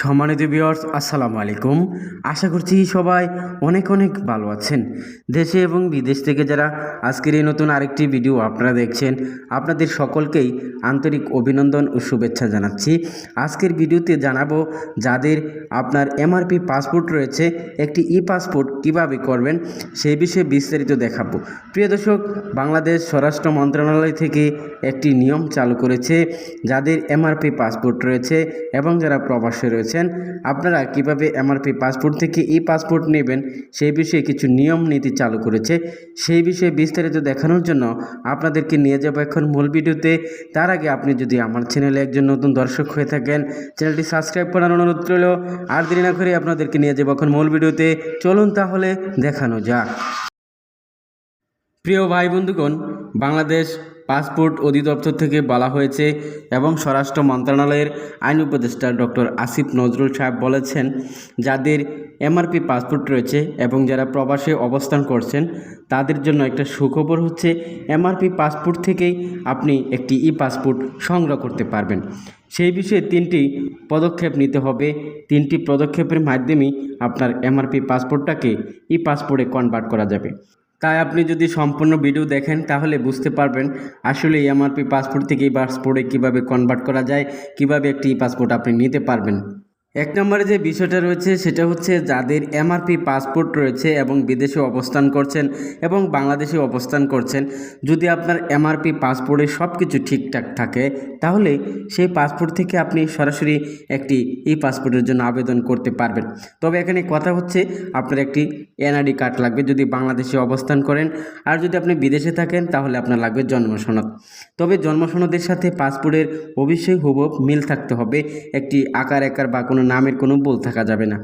সম্মানিত ভিউয়ার্স আসসালামু আলাইকুম। আশা করছি সবাই অনেক অনেক ভালো আছেন। দেশে এবং বিদেশ থেকে যারা আজকের এই নতুন আরেকটি ভিডিও আপনারা দেখছেন, আপনাদের সকলকেই আন্তরিক অভিনন্দন ও শুভেচ্ছা জানাচ্ছি। আজকের ভিডিওতে জানাব যাদের আপনার এমআরপি পাসপোর্ট রয়েছে, একটি ই পাসপোর্ট কীভাবে করবেন সেই বিষয়ে বিস্তারিত দেখাবো। প্রিয় দর্শক, বাংলাদেশ স্বরাষ্ট্র মন্ত্রণালয় থেকে একটি নিয়ম চালু করেছে, যাদের এমআরপি পাসপোর্ট রয়েছে এবং যারা প্রবাসে রয়েছেন আপনারা কীভাবে এমআরপি পাসপোর্ট থেকে ই পাসপোর্ট নেবেন সেই বিষয়ে কিছু নিয়ম নীতি চালু করেছে। সেই বিষয়ে বিস্তারিত দেখানোর জন্য আপনাদেরকে নিয়ে যাব এখন মূল ভিডিওতে। তার আগে আপনি যদি আমার চ্যানেলে একজন নতুন দর্শক হয়ে থাকেন, চ্যানেলটি সাবস্ক্রাইব করার অনুরোধ রইল। আর দেরি না করে আপনাদেরকে নিয়ে যাব এখন মূল ভিডিওতে। চলুন তাহলে দেখানো যাক। প্রিয় ভাই বন্ধুগণ, বাংলাদেশ পাসপোর্ট অধিদপ্তর থেকে বলা হয়েছে এবং স্বরাষ্ট্র মন্ত্রণালয়ের আইন উপদেষ্টা ডক্টর আসিফ নজরুল সাহেব বলেছেন, যাদের এমআরপি পাসপোর্ট রয়েছে এবং যারা প্রবাসে অবস্থান করছেন, তাদের জন্য একটা সুখবর হচ্ছে এমআরপি পাসপোর্ট থেকেই আপনি একটি ই পাসপোর্ট সংগ্রহ করতে পারবেন। সেই বিষয়ে তিনটি পদক্ষেপ নিতে হবে। তিনটি পদক্ষেপের মাধ্যমেই আপনার এমআরপি পাসপোর্টটাকে ই পাসপোর্টে কনভার্ট করা যাবে। তাই আপনি যদি সম্পূর্ণ ভিডিও দেখেন, তাহলে বুঝতে পারবেন আসলে এমআরপি পাসপোর্ট থেকে এই পাসপোর্টে কীভাবে কনভার্ট করা যায়, কীভাবে একটি পাসপোর্ট আপনি নিতে পারবেন। এক নম্বরে যে বিষয়টা রয়েছে, সেটা হচ্ছে যাদের এমআরপি পাসপোর্ট রয়েছে এবং বিদেশে অবস্থান করছেন এবং বাংলাদেশে অবস্থান করছেন। যদি আপনার এমআরপি পাসপোর্টে সব কিছু ঠিকঠাক থাকে, তাহলে সেই পাসপোর্ট থেকে আপনি সরাসরি একটি ই পাসপোর্টের জন্য আবেদন করতে পারবেন। তবে এখানে কথা হচ্ছে, আপনার একটি এনআরডি কার্ড লাগবে যদি বাংলাদেশে অবস্থান করেন। আর যদি আপনি বিদেশে থাকেন, তাহলে আপনার লাগবে জন্ম সনদ। তবে জন্ম সনদের সাথে পাসপোর্টের অবশ্যই হুবহু মিল থাকতে হবে। একটি আকার, একার বা কোনো নামের কোনো ভুল থাকা যাবে না।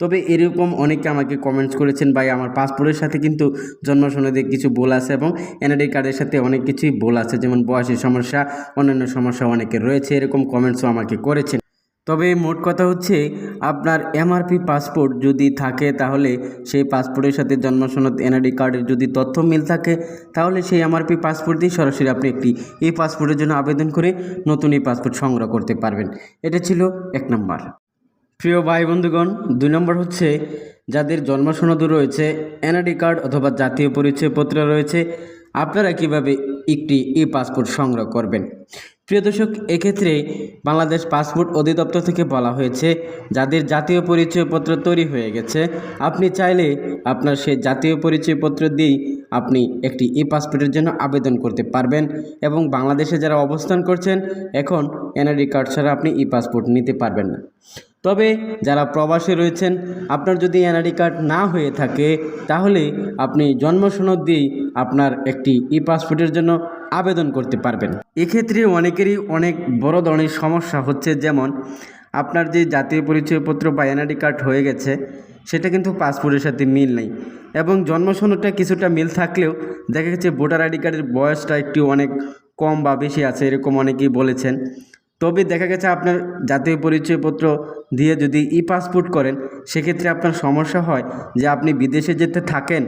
তবে এরকম অনেকে আমাকে কমেন্টস করেছেন, ভাই, আমার পাসপোর্টের সাথে কিন্তু জন্ম সনদে কিছু বল আছে এবং এনআইডি কার্ডের সাথে অনেক কিছুই বল আছে, যেমন বয়সের সমস্যা, অন্যান্য সমস্যা অনেকের রয়েছে। এরকম কমেন্টসও আমাকে করেছেন। তবে মোট কথা হচ্ছে, আপনার এমআরপি পাসপোর্ট যদি থাকে, তাহলে সেই পাসপোর্টের সাথে জন্ম সনদ এনআইডি কার্ডের যদি তথ্য মিল থাকে, তাহলে সেই এমআরপি পাসপোর্ট দিয়ে সরাসরি আপনি একটি এই পাসপোর্টের জন্য আবেদন করে নতুন এই পাসপোর্ট সংগ্রহ করতে পারবেন। এটা ছিল এক নম্বর। প্রিয় ভাই বন্ধুগণ, দুই নম্বর হচ্ছে যাদের জন্ম সনদ রয়েছে এনআইডি কার্ড অথবা জাতীয় পরিচয়পত্র রয়েছে, আপনারা কীভাবে একটি ই পাসপোর্ট সংগ্রহ করবেন? প্রিয় দর্শক, এক্ষেত্রে বাংলাদেশ পাসপোর্ট অধিদপ্তর থেকে বলা হয়েছে, যাদের জাতীয় পরিচয়পত্র তৈরি হয়ে গেছে, আপনি চাইলে আপনার সেই জাতীয় পরিচয়পত্র দিয়েই আপনি একটি ই পাসপোর্টের জন্য আবেদন করতে পারবেন এবং বাংলাদেশে যারা অবস্থান করছেন, এখন এনআইডি কার্ড ছাড়া আপনি ই পাসপোর্ট নিতে পারবেন না। তবে যারা প্রবাসে রয়েছেন, আপনার যদি এনআইডি কার্ড না হয়ে থাকে, তাহলে আপনি জন্ম সনদ দিয়েই আপনার একটি ই পাসপোর্টের জন্য আবেদন করতে পারবেন। এক্ষেত্রে অনেকেরই অনেক বড় ধরনের সমস্যা হচ্ছে, যেমন আপনার যে জাতীয় পরিচয়পত্র বা এনআইডি কার্ড হয়ে গেছে, সেটা কিন্তু পাসপোর্টের সাথে মিল নেই এবং জন্ম সনদটা কিছুটা মিল থাকলেও দেখা গেছে ভোটার আইডি কার্ডের বয়সটা একটু অনেক কম বা বেশি আছে, এরকম অনেকেই বলেছেন। তবে দেখা গেছে আপনার জাতীয় পরিচয়পত্র দিয়ে যদি ই পাসপোর্ট করেন, সেক্ষেত্রে আপনার সমস্যা হয় যে আপনি বিদেশে যেতে থাকেন,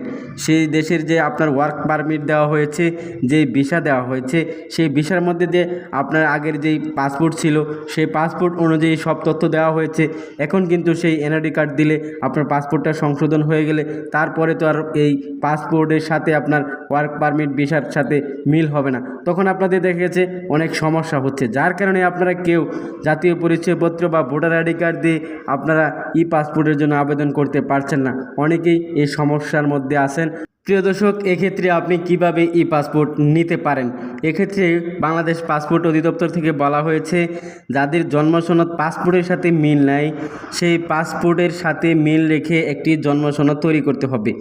সেই দেশের যে আপনার ওয়ার্ক পারমিট দেওয়া হয়েছে, যে ভিসা দেওয়া হয়েছে, সেই ভিসার মধ্যে যে আপনার আগের যেই পাসপোর্ট ছিল, সেই পাসপোর্ট অনুযায়ী সব তথ্য দেওয়া হয়েছে। এখন কিন্তু সেই এনআইডি কার্ড দিলে আপনার পাসপোর্টটা সংশোধন হয়ে গেলে, তারপরে তো আর এই পাসপোর্টের সাথে আপনার ওয়ার্ক পারমিট ভিসার সাথে মিল হবে না। তখন আপনাদের দেখা গেছে অনেক সমস্যা হচ্ছে। যার কারণে আপনারা কেউ জাতীয় পরিচয়পত্র বা ভোটার আইডি কার্ড দিয়ে আপনারা ই পাসপোর্টের জন্য আবেদন করতে পারছেন না। অনেকেই এই সমস্যার মধ্যে আছেন। প্রিয় দর্শক, এক্ষেত্রে আপনি কীভাবে ই পাসপোর্ট নিতে পারেন? এক্ষেত্রে বাংলাদেশ পাসপোর্ট অধিদপ্তর থেকে বলা হয়েছে, যাদের জন্মসনদ পাসপোর্টের সাথে মিল নাই, সেই পাসপোর্টের সাথে মিল রেখে একটি জন্মসনদ তৈরি করতে হবে।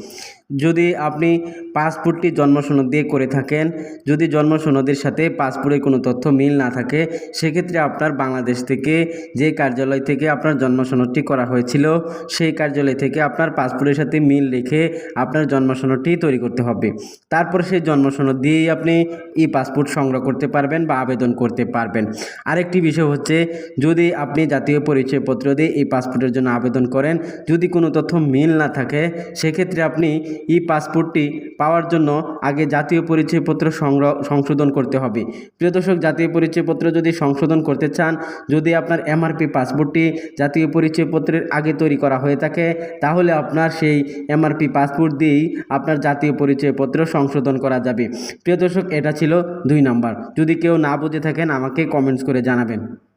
যদি আপনি পাসপোর্টটি জন্ম সনদ দিয়ে করে থাকেন, যদি জন্ম সনদের সাথে পাসপোর্টের কোনো তথ্য মিল না থাকে, সেক্ষেত্রে আপনার বাংলাদেশ থেকে যে কার্যালয় থেকে আপনার জন্ম সনদটি করা হয়েছিল, সেই কার্যালয় থেকে আপনার পাসপোর্টের সাথে মিল রেখে আপনার জন্ম সনদটি তৈরি করতে হবে। তারপর সেই জন্ম সনদ দিয়েই আপনি ই পাসপোর্ট সংগ্রহ করতে পারবেন বা আবেদন করতে পারবেন। আরেকটি বিষয় হচ্ছে, যদি আপনি জাতীয় পরিচয়পত্র দিয়ে এই পাসপোর্টের জন্য আবেদন করেন, যদি কোনো তথ্য মিল না থাকে, সেক্ষেত্রে আপনি ই পাসপোর্টটি পাওয়ার জন্য আগে জাতীয় পরিচয়পত্র সংগ্রহ, সংশোধন করতে হবে। প্রিয় দর্শক, জাতীয় পরিচয়পত্র যদি সংশোধন করতে চান, যদি আপনার এমআরপি পাসপোর্টটি জাতীয় পরিচয়পত্রের আগে তৈরি করা হয়ে থাকে, তাহলে আপনার সেই এমআরপি পাসপোর্ট দিয়েই আপনার জাতীয় পরিচয়পত্র সংশোধন করা যাবে। প্রিয় দর্শক, এটা ছিল দুই নাম্বার। যদি কেউ না বুঝে থাকেন, আমাকে কমেন্টস করে জানাবেন।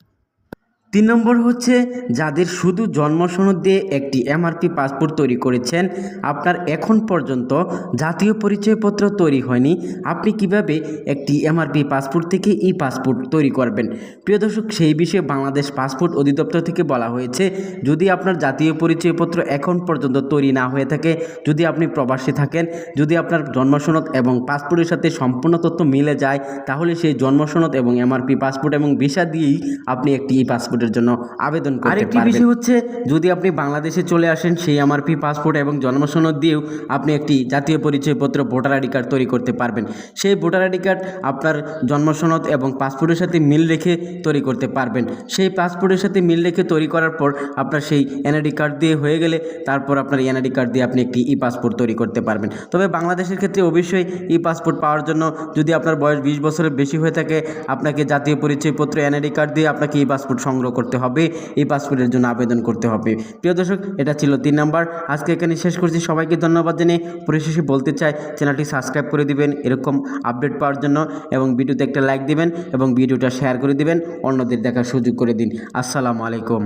তিন নম্বর হচ্ছে যাদের শুধু জন্ম সনদ দিয়ে একটি এমআরপি পাসপোর্ট তৈরি করেছেন, আপনার এখন পর্যন্ত জাতীয় পরিচয়পত্র তৈরি হয়নি, আপনি কীভাবে একটি এমআরপি পাসপোর্ট থেকে ই পাসপোর্ট তৈরি করবেন? প্রিয় দর্শক, সেই বিষয়ে বাংলাদেশ পাসপোর্ট অধিদপ্তর থেকে বলা হয়েছে, যদি আপনার জাতীয় পরিচয়পত্র এখন পর্যন্ত তৈরি না হয়ে থাকে, যদি আপনি প্রবাসী থাকেন, যদি আপনার জন্ম সনদ এবং পাসপোর্টের সাথে সম্পূর্ণ তথ্য মিলে যায়, তাহলে সেই জন্ম সনদ এবং এমআরপি পাসপোর্ট এবং ভিসা দিয়েই আপনি একটি ই পাসপোর্টের জন্য আবেদন করতে আরেকটি পারবেন। বিষয় হচ্ছে যদি আপনি বাংলাদেশে চলে আসেন সেই এমআরপি পাসপোর্ট এবং জন্ম সনদ দিয়েও আপনি একটি জাতীয় পরিচয়পত্র ভোটার আইডি কার্ড তৈরি করতে পারবেন। সেই ভোটার আইডি কার্ড আপনার জন্ম সনদ এবং পাসপোর্টের সাথে মিল রেখে তৈরি করতে পারবেন। সেই পাসপোর্টের সাথে মিল রেখে তৈরি করার পর আপনার সেই এনআইডি কার্ড দিয়ে হয়ে গেলে তারপর আপনার এনআইডি কার্ড দিয়ে আপনি একটি ই পাসপোর্ট তৈরি করতে পারবেন। তবে বাংলাদেশের ক্ষেত্রে অবশ্যই ই পাসপোর্ট পাওয়ার জন্য যদি আপনার বয়স বিশ বছরের বেশি হয়ে থাকে আপনাকে জাতীয় পরিচয়পত্র এনআইডি কার্ড দিয়ে আপনাকে ই পাসপোর্ট সংগ্রহ করতে হবে, এই পাসপোর্টের জন্য আবেদন করতে হবে। প্রিয় দর্শক, এটা ছিল তিন নাম্বার। আজকে এখানে শেষ করছি। সবাইকে ধন্যবাদ জানিয়ে পরিশেষে বলতে চাই, চ্যানেলটি সাবস্ক্রাইব করে দিবেন, এরকম আপডেট পাওয়ার জন্য এবং ভিডিওতে একটা লাইক দিবেন এবং ভিডিওটা শেয়ার করে দিবেন। অন্যদের দেখার সুযোগ করে দিন। আসসালামু আলাইকুম।